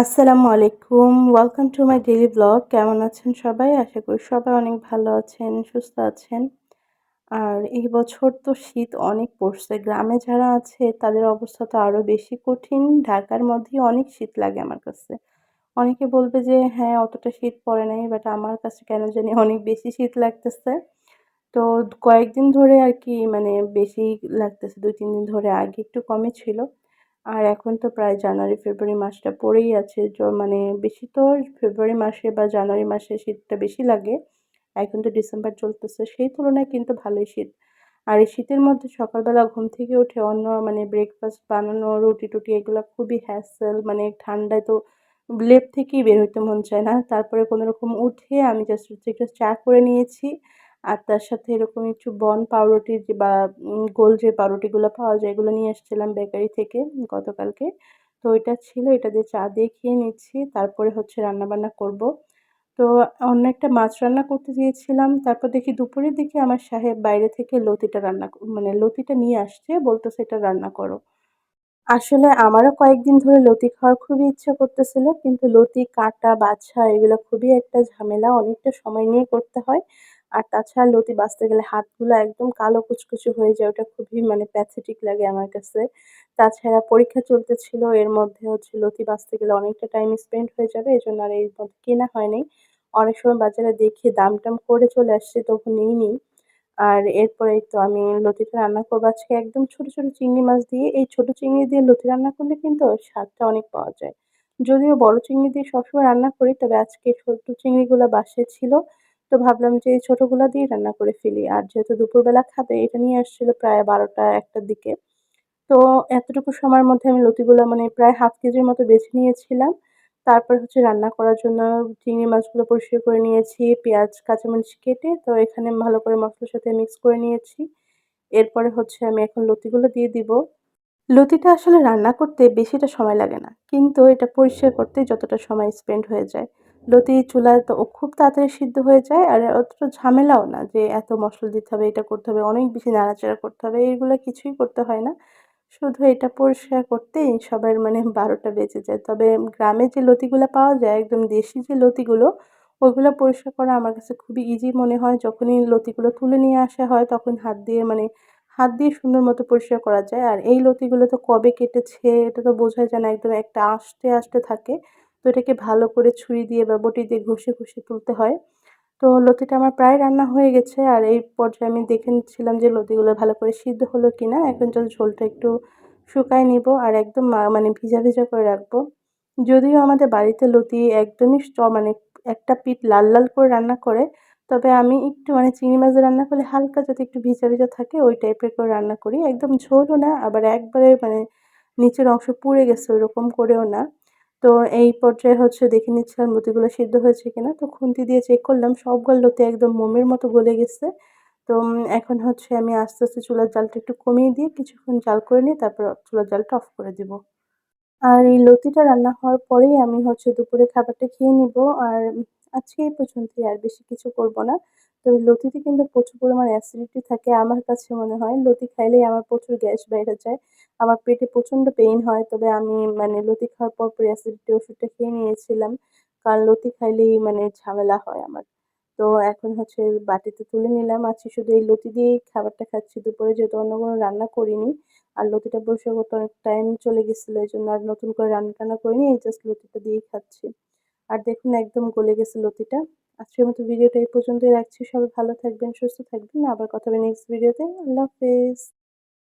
আসসালামু আলাইকুম। Welcome to my daily blog কেমন আছেন সবাই? আশা করি সবাই অনেক ভালো আছেন, সুস্থ আছেন। আর এই বছর তো শীত অনেক পড়ছে। গ্রামে যারা আছে, তাদের অবস্থা তো আরও বেশি কঠিন। ঢাকার মধ্যেই অনেক শীত লাগে আমার কাছে। অনেকে বলবে যে হ্যাঁ অতটা শীত পড়ে নাই বাট আমার কাছে কেন জানি অনেক বেশি শীত লাগতেছে। তো কয়েকদিন ধরে আর কি মানে বেশি লাগতেছে। দুই, তিন দিন ধরে আগে একটু কমই ছিল। আর এখন তো প্রায় জানুয়ারি, ফেব্রুয়ারি মাসটা পড়েই আছে। মানে বেশি তো ফেব্রুয়ারি মাসে বা জানুয়ারি মাসে শীতটা বেশি লাগে। এখন তো ডিসেম্বর চলতেছে, সেই তুলনায় কিন্তু ভালোই শীত। আর এই শীতের মধ্যে সকালবেলা ঘুম থেকে উঠে অন্য মানে ব্রেকফাস্ট বানানো, রুটি টুটি এগুলো খুবই হ্যাসেল মানে ঠান্ডায় তো লেপ থেকেই বের হইতে মন চায় না। তারপরে কোনো রকম উঠে আমি জাস্ট একটু চা করে নিয়েছি। আর তার সাথে এরকম একটু বন পাউরুটি বা গোল যে পাউরুটিগুলো পাওয়া যায় এগুলো নিয়ে এসেছিলাম বেকারি থেকে গতকালকে। তো এটা ছিল, এটা দিয়ে চা দিয়ে খেয়ে নিচ্ছি। তারপরে হচ্ছে রান্নাবান্না করব। তো অন্য একটা মাছ রান্না করতে গিয়েছিলাম। তারপর দেখি দুপুরের দিকে আমার সাহেব বাইরে থেকে লতিটা রান্না মানে লতিটা নিয়ে আসছে, বলতেছে এটা রান্না করো। আসলে আমারও কয়েকদিন ধরে লতি খাওয়ার খুবই ইচ্ছা করতেছিল, কিন্তু লতি, কাটা, বাছা এগুলো খুবই একটা ঝামেলা, অনেকটা সময় নিয়ে করতে হয়। আর তাছাড়া লতি বাঁচতে গেলে হাতগুলো একদম কালো কুচকুচে হয়ে যায়, ওটা খুবই মানে প্যাথেটিক লাগে আমার কাছে। তাছাড়া পরীক্ষা চলতেছিল, এর মধ্যে হচ্ছে লতি বাঁচতে গেলে অনেকটা টাইম স্পেন্ড হয়ে যাবে, এই জন্য আর এই মধ্যে কেনা হয়নি অনেক সময় বাজারে দেখি দাম টাম করে চলে আসছে তখন নিইনি আর এরপরেই তো আমি লতিটা রান্না করব আজকে একদম ছোট ছোট চিংড়ি মাছ দিয়ে। এই ছোট চিংড়ি দিয়ে লতি রান্না করলে কিন্তু স্বাদটা অনেক পাওয়া যায়। যদিও বড় চিংড়ি দিয়ে সবসময় রান্না করি, তবে আজকে ছোট চিংড়িগুলো বাসায় ছিল। তো ভাবলাম যে এই ছোটোগুলো দিয়েই রান্না করে ফেলি। আর যেহেতু দুপুরবেলা খাবে, এটা নিয়ে আসছিল প্রায় বারোটা একটার দিকে। তো এতটুকু সময়ের মধ্যে আমি লতিগুলো মানে প্রায় হাফ কেজির মতো বেছে নিয়েছিলাম। তারপর হচ্ছে রান্না করার জন্য চিংড়ি মাছগুলো পরিষ্কার করে নিয়েছি, পেঁয়াজ, কাঁচামরিচ কেটে তো এখানে ভালো করে মশলার সাথে মিক্স করে নিয়েছি। এরপরে হচ্ছে আমি এখন লতিগুলো দিয়ে দিব। লতিটা আসলে রান্না করতে বেশিটা সময় লাগে না, কিন্তু এটা পরিষ্কার করতে যতটা সময় স্পেন্ড হয়ে যায়। লতি চুলা তো খুব তাড়াতাড়ি সিদ্ধ হয়ে যায় আর অতটা ঝামেলাও না যে এত মশলা দিতে হবে, এটা করতে হবে, অনেক বেশি নাড়াচাড়া করতে হবে এইগুলো কিছুই করতে হয় না। শুধু এটা পরিষ্কার করতেই সবার মানে বারোটা বেঁচে যায়। তবে গ্রামে যে লতিগুলো পাওয়া যায়, একদম দেশি যে লতিগুলো ওইগুলো পরিষ্কার করা আমার কাছে খুবই ইজি মনে হয়। যখনই লতিগুলো তুলে নিয়ে আসা হয়, তখন হাত দিয়ে মানে হাত দিয়ে সুন্দর মতো পরিষ্কার করা যায়। আর এই লতিগুলো তো কবে কেটেছে, এটা তো বোঝাই যায় না, একদম একটা আষ্টে আষ্টে থাকে। এটাকে ভালো করে ছুরি দিয়ে বা বটি দিয়ে ঘষে ঘষে তুলতে হয়। তো লতিটা আমার প্রায় রান্না হয়ে গেছে আর এই পর্যায়ে আমি দেখে নিচ্ছিলাম যে লতিগুলো ভালো করে সিদ্ধ হলো কি না এখন যদি ঝোলটা একটু শুকায় নিব আর একদম মানে ভিজা ভিজা করে রাখব। যদিও আমাদের বাড়িতে লতি একদমই মানে একটা পিঠ লাল লাল করে রান্না করে, তবে আমি একটু মানে চিংড়ি মাছ রান্না করলে হালকা যাতে একটু ভিজা ভিজা থাকে, ওই টাইপের করে রান্না করি। একদম ঝোলও না, আবার একবারে মানে নিচের অংশ পুড়ে গেছে, ওইরকম করেও না। তো এই পর্যায়ে হচ্ছে দেখে নিচ্ছিলাম লতিগুলো সিদ্ধ হয়েছে কিনা। তো খুন্তি দিয়ে চেক করলাম সবগুলো লতি একদম মোমের মতো গলে গেছে। তো এখন হচ্ছে আমি আস্তে আস্তে চুলার জালটা একটু কমিয়ে দিয়ে কিছুক্ষণ জাল করে নিয়ে তারপর চুলার জালটা অফ করে দিব। আর এই লতিটা রান্না হওয়ার পরেই আমি হচ্ছে দুপুরে খাবারটা খেয়ে নিব। আর আজকে এই পর্যন্তই, আর বেশি কিছু করব না। তো লতিতে কিন্তু প্রচুর পরিমাণ অ্যাসিডিটি থাকে আমার কাছে মনে হয়। লতি খাইলেই আমার প্রচুর গ্যাস বেড়ে যায়। আমার পেটে প্রচণ্ড পেইন হয়, তবে আমি মানে লতি খাওয়ার পর অ্যাসিডিটি ওষুধটা খেয়ে নিয়েছিলাম। কারণ লতি খাইলেই মানে ঝামেলা হয় আমার। তো এখন হচ্ছে বাটিতে তুলে নিলাম। আজকে শুধু এই লতি দিয়েই খাবারটা খাচ্ছি। দুপুরে যেহেতু অন্য কোনো রান্না করিনি, আর লতিটা বসে অনেক টাইম চলে গেছিল, এই জন্য আর নতুন করে রান্না টান্না করিনি, এই জাস্ট লতিটা দিয়েই খাচ্ছি। আর দেখুন একদম গলে গেছে লতিটা। আজকের মতো ভিডিওটা এই পর্যন্তই রাখছি। সবাই ভালো থাকবেন, সুস্থ থাকবেন। আবার কথা হবে নেক্সট ভিডিওতে আল্লাহ হাফেজ।